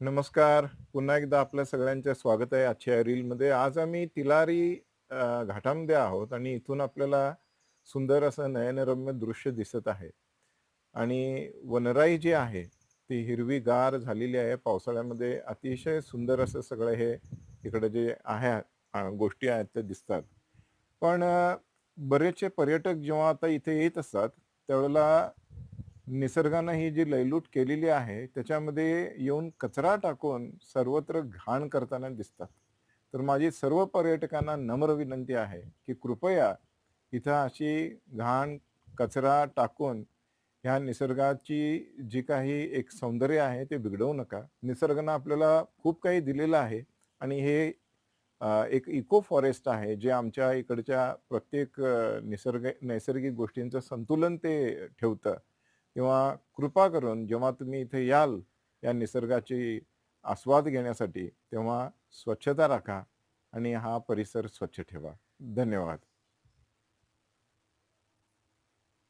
नमस्कार. पुन्हा एकदा आपल्या सगळ्यांचे स्वागत आहे आजच्या रीलमध्ये. आज आम्ही तिलारी घाटामध्ये आहोत आणि इथून आपल्याला सुंदर असं नयनरम्य दृश्य दिसत आहे. आणि वनराई जी आहे ती हिरवीगार झालेली आहे. पावसाळ्यामध्ये अतिशय सुंदर असं सगळं हे इकडे जे आहे गोष्टी आहेत त्या दिसतात. पण बरेचसे पर्यटक जेव्हा आता इथे येत असतात त्यावेळेला निसर्गानं ही जी लयलूट केलेली आहे त्याच्यामध्ये येऊन कचरा टाकून सर्वत्र घाण करताना दिसतात. तर माझी सर्व पर्यटकांना नम्र विनंती आहे की कृपया इथं अशी घाण कचरा टाकून ह्या निसर्गाची जी काही एक सौंदर्य आहे ते बिघडवू नका. निसर्गानं आपल्याला खूप काही दिलेलं आहे आणि हे एक इको फॉरेस्ट आहे जे आमच्या इकडच्या प्रत्येक निसर्ग नैसर्गिक गोष्टींचं संतुलन ते ठेवतं. किंवा कृपा करून जेव्हा तुम्ही इथे याल या निसर्गाची आस्वाद घेण्यासाठी तेव्हा स्वच्छता राखा आणि हा परिसर स्वच्छ ठेवा. धन्यवाद.